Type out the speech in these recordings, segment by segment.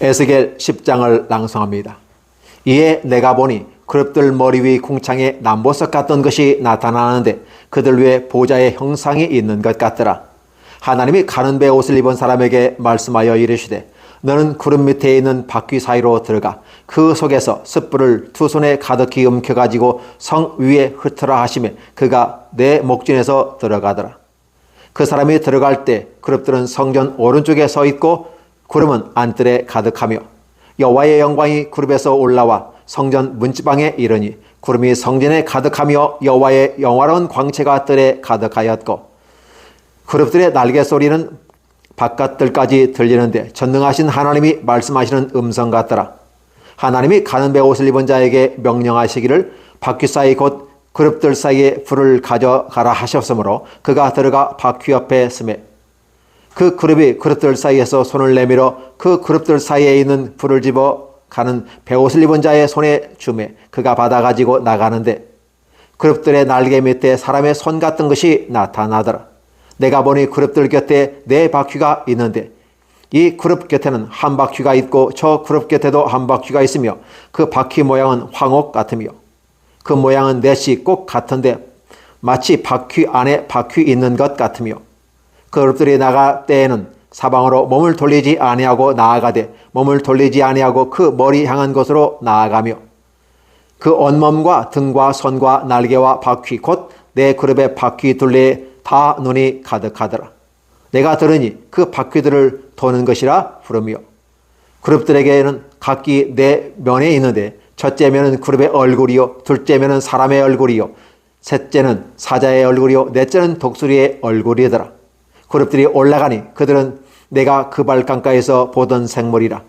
에스겔 10장을 낭송합니다. 이에 내가 보니 그룹들 머리 위 궁창에 남보석 같던 것이 나타나는데 그들 위에 보좌의 형상이 있는 것 같더라. 하나님이 가는 배 옷을 입은 사람에게 말씀하여 이르시되 너는 구름 밑에 있는 바퀴 사이로 들어가 그 속에서 숯불을 두 손에 가득히 움켜 가지고 성 위에 흩어라 하시며 그가 내 목전에서 들어가더라. 그 사람이 들어갈 때 그룹들은 성전 오른쪽에 서 있고 구름은 안뜰에 가득하며 여호와의 영광이 그룹에서 올라와 성전 문지방에 이르니 구름이 성전에 가득하며 여호와의 영화로운 광채가 뜰에 가득하였고 그룹들의 날개 소리는 바깥들까지 들리는데 전능하신 하나님이 말씀하시는 음성 같더라. 하나님이 가는 배 옷을 입은 자에게 명령하시기를 바퀴 사이 곧 그룹들 사이에 불을 가져가라 하셨으므로 그가 들어가 바퀴 옆에 스매 그 그룹이 그룹들 사이에서 손을 내밀어 그 그룹들 사이에 있는 불을 집어 가는 배옷을 입은 자의 손에 주매 그가 받아 가지고 나가는데 그룹들의 날개 밑에 사람의 손 같은 것이 나타나더라. 내가 보니 그룹들 곁에 네 바퀴가 있는데 이 그룹 곁에는 한 바퀴가 있고 저 그룹 곁에도 한 바퀴가 있으며 그 바퀴 모양은 황옥 같으며 그 모양은 넷이 꼭 같은데 마치 바퀴 안에 바퀴 있는 것 같으며 그룹들이 나가 때에는 사방으로 몸을 돌리지 아니하고 나아가되 몸을 돌리지 아니하고 그 머리 향한 곳으로 나아가며 그 온몸과 등과 손과 날개와 바퀴 곧 내 그룹의 바퀴 둘레에 다 눈이 가득하더라. 내가 들으니 그 바퀴들을 도는 것이라 부르며 그룹들에게는 각기 네 면에 있는데 첫째 면은 그룹의 얼굴이요 둘째 면은 사람의 얼굴이요 셋째는 사자의 얼굴이요 넷째는 독수리의 얼굴이더라. 그룹들이 올라가니 그들은 내가 그 발강가에서 보던 생물이라.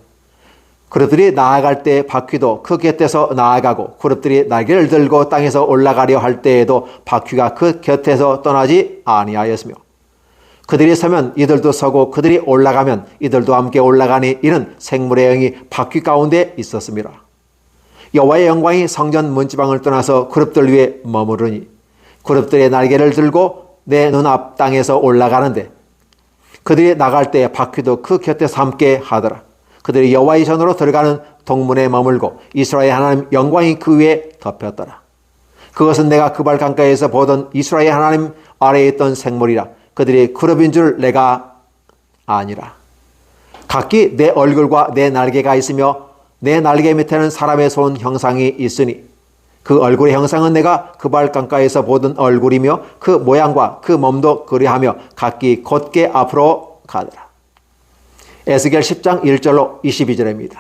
그룹들이 나아갈 때 바퀴도 그 곁에서 나아가고 그룹들이 날개를 들고 땅에서 올라가려 할 때에도 바퀴가 그 곁에서 떠나지 아니하였으며 그들이 서면 이들도 서고 그들이 올라가면 이들도 함께 올라가니 이는 생물의 영이 바퀴 가운데 있었습니다. 여호와의 영광이 성전 문지방을 떠나서 그룹들 위에 머무르니 그룹들의 날개를 들고 내 눈앞 땅에서 올라가는데 그들이 나갈 때 바퀴도 그 곁에서 함께 하더라. 그들이 여호와의 전으로 들어가는 동문에 머물고 이스라엘 하나님 영광이 그 위에 덮였더라. 그것은 내가 그발 강가에서 보던 이스라엘 하나님 아래에 있던 생물이라 그들이 그룹인 줄 내가 아니라. 각기 내 얼굴과 내 날개가 있으며 내 날개 밑에는 사람의 손 형상이 있으니 그 얼굴의 형상은 내가 그 발 강가에서 보던 얼굴이며 그 모양과 그 몸도 그리하며 각기 곧게 앞으로 가더라. 에스겔 10장 1절로 22절입니다.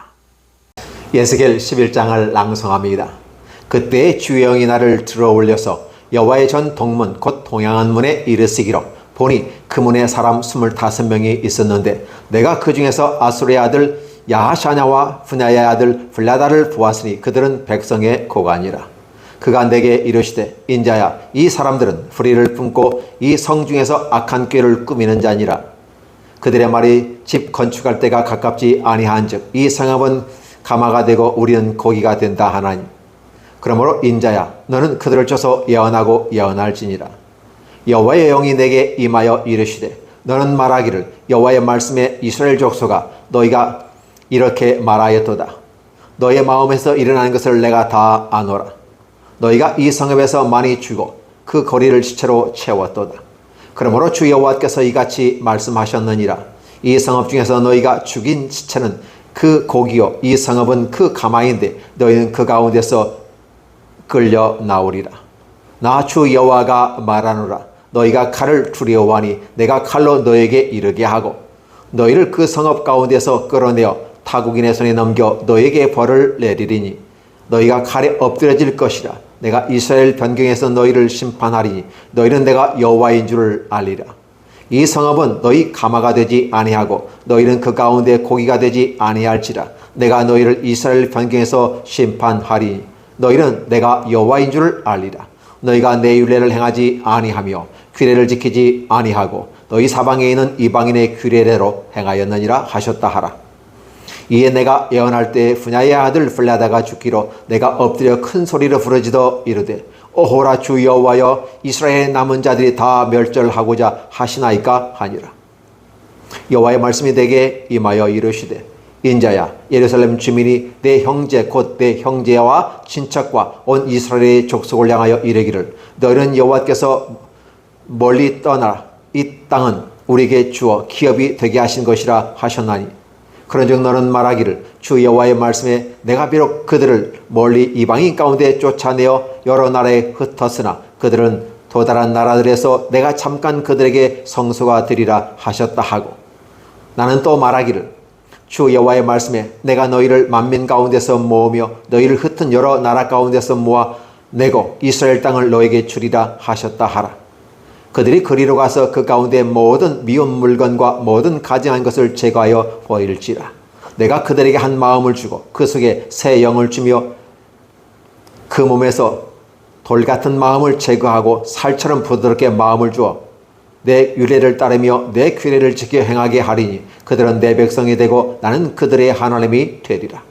에스겔 11장을 낭송합니다. 그때 주의 영이 나를 들어 올려서 여호와의 전 동문 곧 동양한 문에 이르시기로 보니 그 문에 사람 25명이 있었는데 내가 그 중에서 아수르의 아들 야하샤냐와 분야의 아들 블라다를 보았으니 그들은 백성의 고관이라. 그가 내게 이르시되 인자야 이 사람들은 불의를 품고 이 성 중에서 악한 꾀를 꾸미는 자니라. 그들의 말이 집 건축할 때가 가깝지 아니한즉 이 성읍은 가마가 되고 우리는 고기가 된다 하나니. 그러므로 인자야 너는 그들을 쪄서 예언하고 예언할지니라. 여호와의 영이 내게 임하여 이르시되 너는 말하기를 여호와의 말씀에 이스라엘 족속아 너희가 이렇게 말하였도다. 너의 마음에서 일어나는 것을 내가 다 아노라 너희가 이 성읍에서 많이 죽고 그 거리를 시체로 채웠도다. 그러므로 주 여호와께서 이같이 말씀하셨느니라. 이 성읍 중에서 너희가 죽인 시체는 그 고기요 이 성읍은 그 가마인데 너희는 그 가운데서 끌려 나오리라. 나 주 여호와가 말하노라. 너희가 칼을 두려워하니 내가 칼로 너에게 이르게 하고 너희를 그 성읍 가운데서 끌어내어 타국인의 손에 넘겨 너에게 벌을 내리리니 너희가 칼에 엎드려질 것이라 내가 이스라엘 변경에서 너희를 심판하리니 너희는 내가 여호와인 줄을 알리라. 이 성읍은 너희 가마가 되지 아니하고 너희는 그 가운데 고기가 되지 아니할지라. 내가 너희를 이스라엘 변경에서 심판하리니 너희는 내가 여호와인 줄을 알리라. 너희가 내 율례를 행하지 아니하며 규례를 지키지 아니하고 너희 사방에 있는 이방인의 규례대로 행하였느니라 하셨다 하라. 이에 내가 예언할 때 분야의 아들 블라다가 죽기로 내가 엎드려 큰 소리로 부르짖어 이르되 오호라 주 여호와여 이스라엘의 남은 자들이 다 멸절하고자 하시나이까 하니라. 여호와의 말씀이 내게 임하여 이르시되 인자야 예루살렘 주민이 내 형제 곧 내 형제와 친척과 온 이스라엘의 족속을 향하여 이르기를 너희는 여호와께서 멀리 떠나라. 이 땅은 우리에게 주어 기업이 되게 하신 것이라 하셨나니 그런즉 너는 말하기를 주 여호와의 말씀에 내가 비록 그들을 멀리 이방인 가운데 쫓아내어 여러 나라에 흩었으나 그들은 도달한 나라들에서 내가 잠깐 그들에게 성소가 되리라 하셨다 하고 나는 또 말하기를 주 여호와의 말씀에 내가 너희를 만민 가운데서 모으며 너희를 흩은 여러 나라 가운데서 모아 내고 이스라엘 땅을 너에게 주리라 하셨다 하라. 그들이 그리로 가서 그 가운데 모든 미운 물건과 모든 가증한 것을 제거하여 버릴지라. 내가 그들에게 한 마음을 주고 그 속에 새 영을 주며 그 몸에서 돌 같은 마음을 제거하고 살처럼 부드럽게 마음을 주어 내 유례를 따르며 내 규례를 지켜 행하게 하리니 그들은 내 백성이 되고 나는 그들의 하나님이 되리라.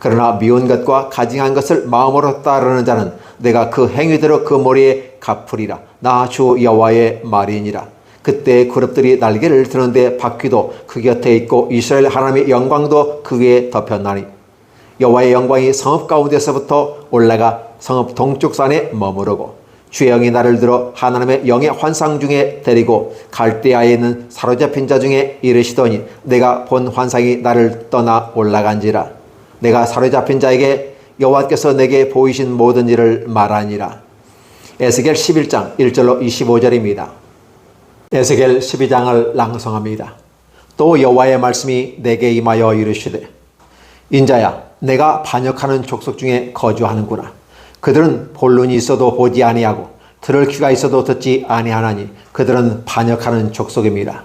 그러나 미운 것과 가증한 것을 마음으로 따르는 자는 내가 그 행위대로 그 머리에 갚으리라. 나 주 여호와의 말이니라. 그때 그룹들이 날개를 드는데 바퀴도 그 곁에 있고 이스라엘 하나님의 영광도 그 위에 덮였나니 여호와의 영광이 성읍 가운데서부터 올라가 성읍 동쪽 산에 머무르고 주의 영이 나를 들어 하나님의 영의 환상 중에 데리고 갈대아에 있는 사로잡힌 자 중에 이르시더니 내가 본 환상이 나를 떠나 올라간지라 내가 사로잡힌 자에게 여호와께서 내게 보이신 모든 일을 말하니라 에스겔 11장 1절로 25절입니다. 에스겔 12장을 낭송합니다. 또 여호와의 말씀이 내게 임하여 이르시되 인자야 내가 반역하는 족속 중에 거주하는구나. 그들은 본론이 있어도 보지 아니하고 들을 귀가 있어도 듣지 아니하나니 그들은 반역하는 족속입니다.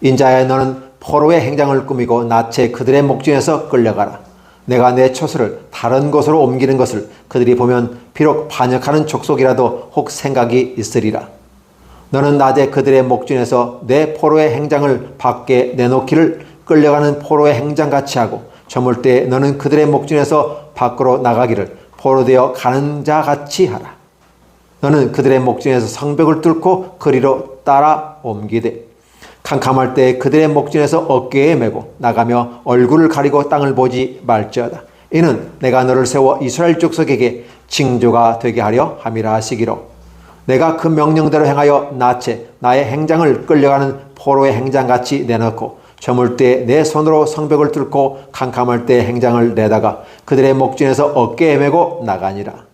인자야 너는 포로의 행장을 꾸미고 나체 그들의 목전에서 끌려가라. 내가 내 처소를 다른 곳으로 옮기는 것을 그들이 보면 비록 반역하는 족속이라도 혹 생각이 있으리라. 너는 낮에 그들의 목전에서 내 포로의 행장을 밖에 내놓기를 끌려가는 포로의 행장같이 하고 저물 때 너는 그들의 목전에서 밖으로 나가기를 포로되어 가는 자 같이 하라. 너는 그들의 목전에서 성벽을 뚫고 그리로 따라 옮기되 캄캄할 때 그들의 목전에서 어깨에 메고 나가며 얼굴을 가리고 땅을 보지 말지어다. 이는 내가 너를 세워 이스라엘 족속에게 징조가 되게 하려 함이라 하시기로 내가 그 명령대로 행하여 나체 나의 행장을 끌려가는 포로의 행장같이 내놓고 저물 때 내 손으로 성벽을 뚫고 캄캄할 때 행장을 내다가 그들의 목전에서 어깨에 메고 나가니라.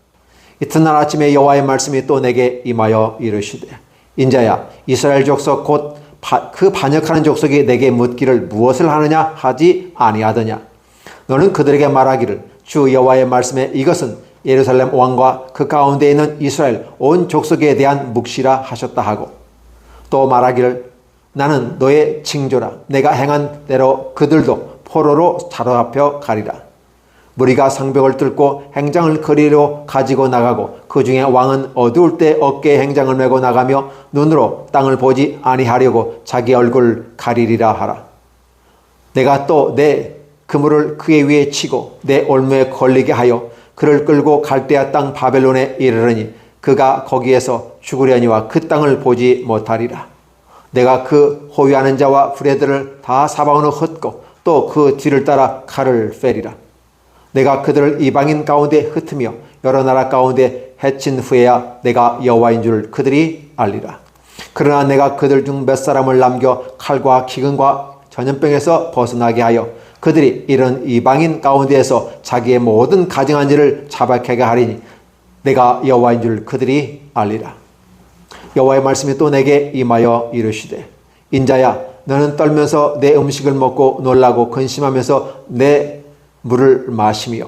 이튿날 아침에 여호와의 말씀이 또 내게 임하여 이르시되 인자야 이스라엘 족속 곧 그 반역하는 족속이 내게 묻기를 무엇을 하느냐 하지 아니하더냐? 너는 그들에게 말하기를 주 여호와의 말씀에 이것은 예루살렘 왕과 그 가운데 있는 이스라엘 온 족속에 대한 묵시라 하셨다 하고 또 말하기를 나는 너의 징조라. 내가 행한 대로 그들도 포로로 사로잡혀 가리라 무리가 성벽을 뚫고 행장을 거리로 가지고 나가고 그 중에 왕은 어두울 때 어깨에 행장을 메고 나가며 눈으로 땅을 보지 아니하려고 자기 얼굴 가리리라 하라. 내가 또 내 그물을 그의 위에 치고 내 올무에 걸리게 하여 그를 끌고 갈대아 땅 바벨론에 이르르니 그가 거기에서 죽으려니와 그 땅을 보지 못하리라. 내가 그 호위하는 자와 부레들을 다 사방으로 헛고 또 그 뒤를 따라 칼을 빼리라. 내가 그들을 이방인 가운데 흩으며 여러 나라 가운데 해친 후에야 내가 여호와인 줄 그들이 알리라. 그러나 내가 그들 중 몇 사람을 남겨 칼과 기근과 전염병에서 벗어나게 하여 그들이 이런 이방인 가운데에서 자기의 모든 가증한 일을 자박하게 하리니 내가 여호와인 줄 그들이 알리라. 여호와의 말씀이 또 내게 임하여 이르시되 인자야 너는 떨면서 내 음식을 먹고 놀라고 근심하면서 내 물을 마시며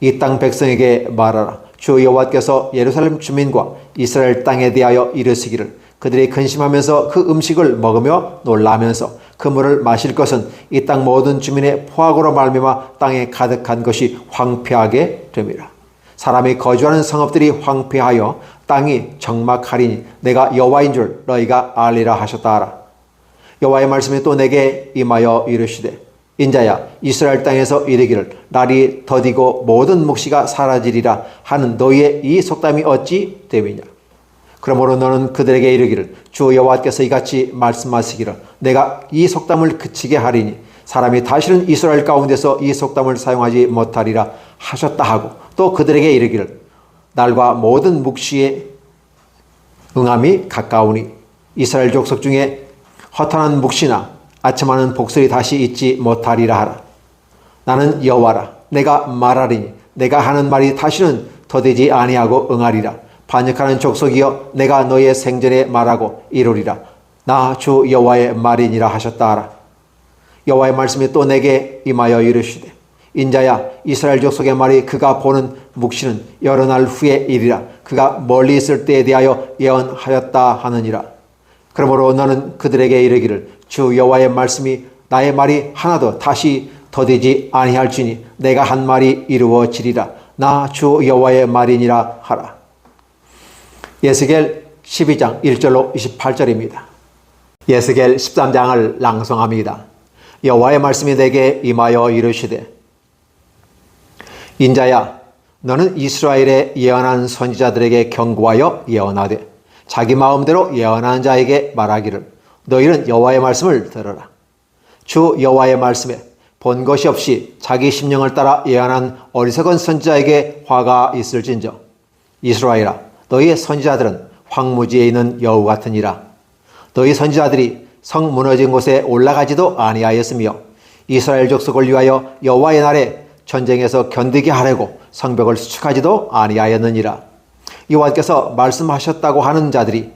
이 땅 백성에게 말하라. 주 여호와께서 예루살렘 주민과 이스라엘 땅에 대하여 이르시기를 그들이 근심하면서 그 음식을 먹으며 놀라면서 그 물을 마실 것은 이 땅 모든 주민의 포악으로 말미암아 땅에 가득한 것이 황폐하게 됨이라. 사람이 거주하는 성읍들이 황폐하여 땅이 적막하리니 내가 여호와인 줄 너희가 알리라 하셨다 하라. 여호와의 말씀이 또 내게 임하여 이르시되 인자야 이스라엘 땅에서 이르기를 날이 더디고 모든 묵시가 사라지리라 하는 너희의 이 속담이 어찌 됨이냐? 그러므로 너는 그들에게 이르기를 주 여호와께서 이같이 말씀하시기를 내가 이 속담을 그치게 하리니 사람이 다시는 이스라엘 가운데서 이 속담을 사용하지 못하리라 하셨다 하고 또 그들에게 이르기를 날과 모든 묵시의 응함이 가까우니 이스라엘 족속 중에 허탄한 묵시나 아첨하는 복설이 다시 있지 못하리라 하라. 나는 여호와라. 내가 말하리니 내가 하는 말이 다시는 더되지 아니하고 응하리라. 반역하는 족속이여 내가 너의 생전에 말하고 이루리라. 나 주 여호와의 말이니라 하셨다 하라. 여호와의 말씀이 또 내게 임하여 이르시되 인자야 이스라엘 족속의 말이 그가 보는 묵시는 여러 날 후에 일이라 그가 멀리 있을 때에 대하여 예언하였다 하느니라 그러므로 너는 그들에게 이르기를 주 여호와의 말씀이 나의 말이 하나도 다시 더되지 아니할지니 내가 한 말이 이루어지리라. 나 주 여호와의 말이니라 하라. 예스겔 12장 1절로 28절입니다. 예스겔 13장을 낭송합니다. 여호와의 말씀이 내게 임하여 이르시되 인자야 너는 이스라엘의 예언한 선지자들에게 경고하여 예언하되 자기 마음대로 예언하는 자에게 말하기를 너희는 여호와의 말씀을 들어라. 주 여호와의 말씀에 본 것이 없이 자기 심령을 따라 예언한 어리석은 선지자에게 화가 있을진저. 이스라엘아 너희의 선지자들은 황무지에 있는 여우 같으니라. 너희 선지자들이 성 무너진 곳에 올라가지도 아니하였으며 이스라엘 족속을 위하여 여호와의 날에 전쟁에서 견디게 하려고 성벽을 수축하지도 아니하였느니라. 여호와께서 말씀하셨다고 하는 자들이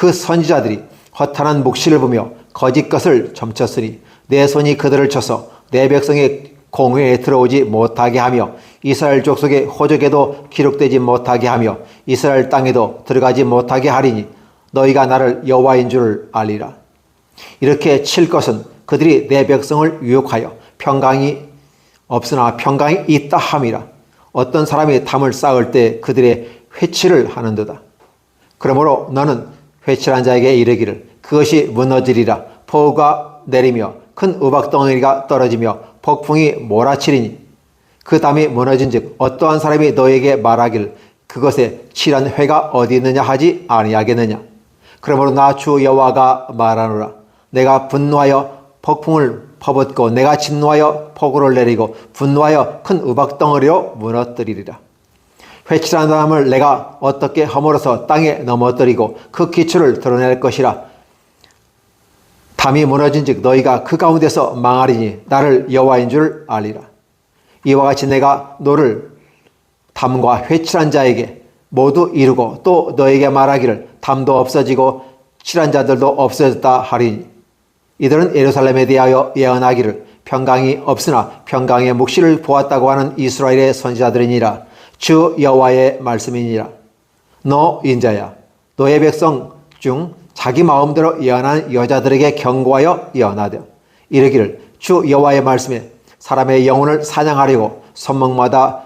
그 선지자들이 허탄한 묵시를 보며 거짓 것을 점쳤으니 내 손이 그들을 쳐서 내 백성의 공회에 들어오지 못하게 하며 이스라엘 족속의 호적에도 기록되지 못하게 하며 이스라엘 땅에도 들어가지 못하게 하리니 너희가 나를 여호와인 줄 알리라 이렇게 칠 것은 그들이 내 백성을 유혹하여 평강이 없으나 평강이 있다 함이라. 어떤 사람이 담을 쌓을 때 그들의 회치를 하는도다. 그러므로 너는 회칠한 자에게 이르기를 그것이 무너지리라. 폭우가 내리며 큰 우박덩어리가 떨어지며 폭풍이 몰아치리니 그 담이 무너진즉 어떠한 사람이 너에게 말하길 그것에 칠한 회가 어디 있느냐 하지 아니하겠느냐. 그러므로 나 주 여호와가 말하노라. 내가 분노하여 폭풍을 퍼붓고 내가 진노하여 폭우를 내리고 분노하여 큰 우박덩어리로 무너뜨리리라. 회칠한 사람을 내가 어떻게 허물어서 땅에 넘어뜨리고 그 기초를 드러낼 것이라. 담이 무너진 즉 너희가 그 가운데서 망하리니 나를 여호와인 줄 알리라. 이와 같이 내가 너를 담과 회칠한 자에게 모두 이루고 또 너에게 말하기를 담도 없어지고 칠한 자들도 없어졌다 하리니 이들은 예루살렘에 대하여 예언하기를 평강이 없으나 평강의 묵시를 보았다고 하는 이스라엘의 선지자들이니라 주 여호와의 말씀이니라 너 인자야 너의 백성 중 자기 마음대로 예언한 여자들에게 경고하여 예언하되 이르기를 주 여호와의 말씀에 사람의 영혼을 사냥하려고 손목마다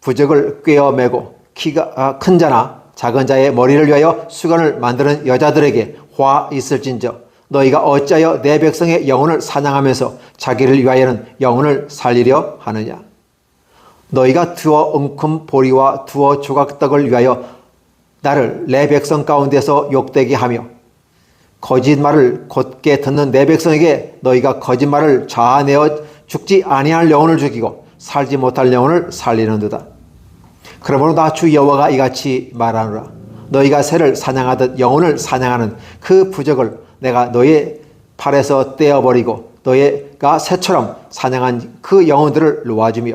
부적을 꿰어 매고 키가 큰 자나 작은 자의 머리를 위하여 수건을 만드는 여자들에게 화 있을진저 너희가 어찌하여 내 백성의 영혼을 사냥하면서 자기를 위하여는 영혼을 살리려 하느냐? 너희가 두어 엉큼 보리와 두어 조각떡을 위하여 나를 내 백성 가운데서 욕되게 하며 거짓말을 곧게 듣는 내 백성에게 너희가 거짓말을 자아내어 죽지 아니할 영혼을 죽이고 살지 못할 영혼을 살리는도다. 그러므로 나 주 여호와가 이같이 말하노라. 너희가 새를 사냥하듯 영혼을 사냥하는 그 부적을 내가 너의 팔에서 떼어버리고 너희가 새처럼 사냥한 그 영혼들을 놓아주며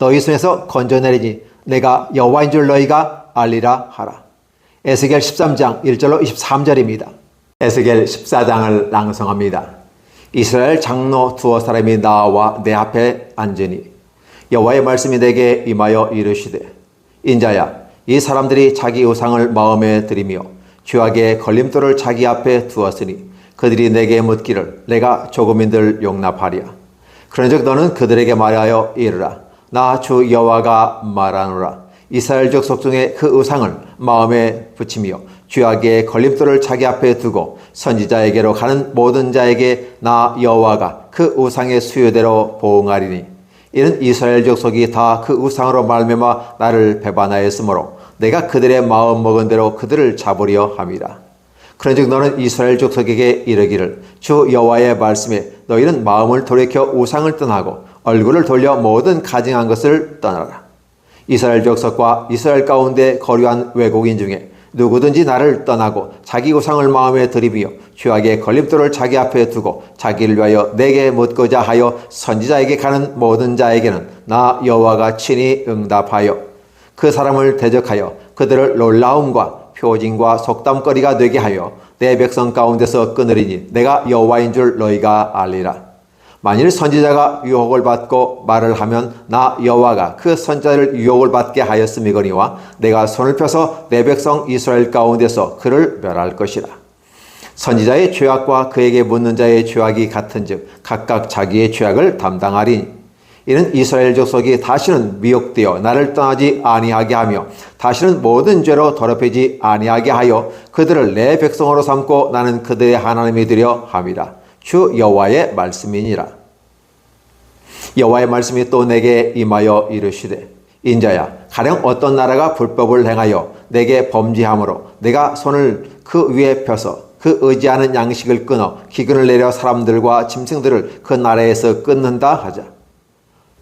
너희 손에서 건져내리니 내가 여호와인 줄 너희가 알리라 하라. 에스겔 13장 1절로 23절입니다. 에스겔 14장을 낭송합니다. 이스라엘 장로 두어 사람이 나와 내 앞에 앉으니 여호와의 말씀이 내게 임하여 이르시되 인자야 이 사람들이 자기 우상을 마음에 들이며 죄악의 걸림돌을 자기 앞에 두었으니 그들이 내게 묻기를 내가 조금인들 용납하랴 그런즉 너는 그들에게 말하여 이르라 나 주 여호와가 말하노라 이스라엘 족 속 중에 그 우상을 마음에 붙이며 죄악의 걸림돌을 자기 앞에 두고 선지자에게로 가는 모든 자에게 나 여호와가 그 우상의 수요대로 보응하리니 이는 이스라엘 족속이 다 그 우상으로 말미암아 나를 배반하였으므로 내가 그들의 마음 먹은 대로 그들을 잡으려 함이라. 그런즉 너는 이스라엘 족속에게 이르기를 주 여호와의 말씀에 너희는 마음을 돌이켜 우상을 떠나고 얼굴을 돌려 모든 가증한 것을 떠나라. 이스라엘 족속과 이스라엘 가운데 거류한 외국인 중에 누구든지 나를 떠나고 자기 우상을 마음에 들이비어 죄악의 걸림돌을 자기 앞에 두고 자기를 위하여 내게 묻고자 하여 선지자에게 가는 모든 자에게는 나 여호와가 친히 응답하여 그 사람을 대적하여 그들을 놀라움과 표징과 속담거리가 되게 하여 내 백성 가운데서 끊으리니 내가 여호와인 줄 너희가 알리라. 만일 선지자가 유혹을 받고 말을 하면 나 여호와가 그 선자를 유혹을 받게 하였음이거니와 내가 손을 펴서 내 백성 이스라엘 가운데서 그를 멸할 것이라. 선지자의 죄악과 그에게 묻는 자의 죄악이 같은즉 각각 자기의 죄악을 담당하리니 이는 이스라엘 족속이 다시는 미혹되어 나를 떠나지 아니하게 하며 다시는 모든 죄로 더럽히지 아니하게 하여 그들을 내 백성으로 삼고 나는 그들의 하나님이 되려 함이라. 주 여호와의 말씀이니라. 여호와의 말씀이 또 내게 임하여 이르시되 인자야 가령 어떤 나라가 불법을 행하여 내게 범죄함으로 내가 손을 그 위에 펴서 그 의지하는 양식을 끊어 기근을 내려 사람들과 짐승들을 그 나라에서 끊는다 하자.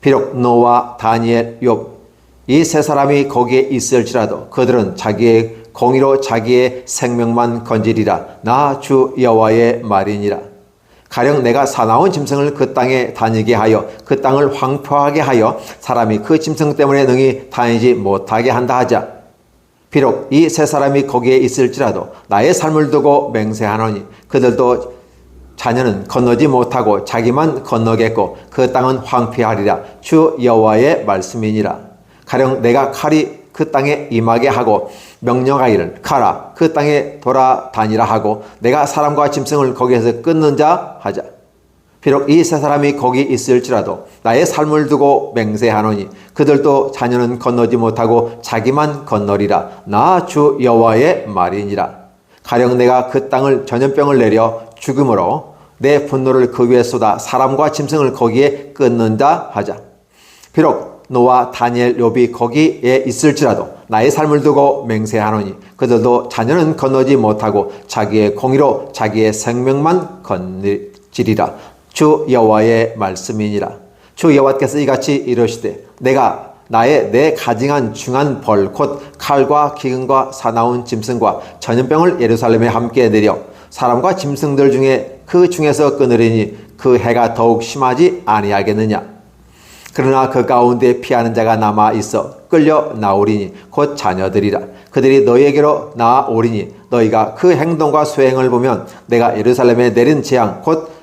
비록 노와 다니엘, 욥 이 세 사람이 거기에 있을지라도 그들은 자기의 공의로 자기의 생명만 건지리라. 나 주 여호와의 말이니라. 가령 내가 사나운 짐승을 그 땅에 다니게 하여 그 땅을 황폐하게 하여 사람이 그 짐승 때문에 능히 다니지 못하게 한다 하자. 비록 이 세 사람이 거기에 있을지라도 나의 삶을 두고 맹세하노니 그들도 자녀는 건너지 못하고 자기만 건너겠고 그 땅은 황폐하리라 주 여호와의 말씀이니라 가령 내가 칼이 그 땅에 임하게 하고 명령하기를 가라 그 땅에 돌아다니라 하고 내가 사람과 짐승을 거기에서 끊는 자 하자. 비록 이 세 사람이 거기 있을지라도 나의 삶을 두고 맹세하노니 그들도 자녀는 건너지 못하고 자기만 건너리라. 나 주 여호와의 말이니라. 가령 내가 그 땅을 전염병을 내려 죽음으로 내 분노를 그 위에 쏟아 사람과 짐승을 거기에 끊는다 하자. 비록 노아 다니엘 욥이 거기에 있을지라도 나의 삶을 두고 맹세하노니 그들도 자녀는 건너지 못하고 자기의 공의로 자기의 생명만 건지리라. 주 여호와의 말씀이니라. 주 여호와께서 이같이 이르시되 내가 나의 내 가증한 중한 벌 곧 칼과 기근과 사나운 짐승과 전염병을 예루살렘에 함께 내려 사람과 짐승들 중에 그 중에서 끊으리니 그 해가 더욱 심하지 아니하겠느냐 그러나 그 가운데 피하는 자가 남아 있어 끌려 나오리니 곧 자녀들이라 그들이 너희에게로 나오리니 너희가 그 행동과 수행을 보면 내가 예루살렘에 내린 재앙 곧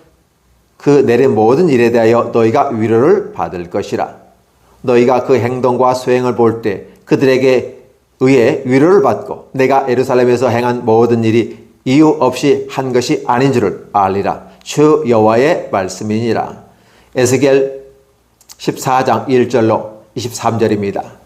그 내린 모든 일에 대하여 너희가 위로를 받을 것이라 너희가 그 행동과 수행을 볼 때 그들에게 의해 위로를 받고 내가 예루살렘에서 행한 모든 일이 이유 없이 한 것이 아닌 줄을 알리라. 주 여호와의 말씀이니라. 에스겔 14장 1절로 23절입니다.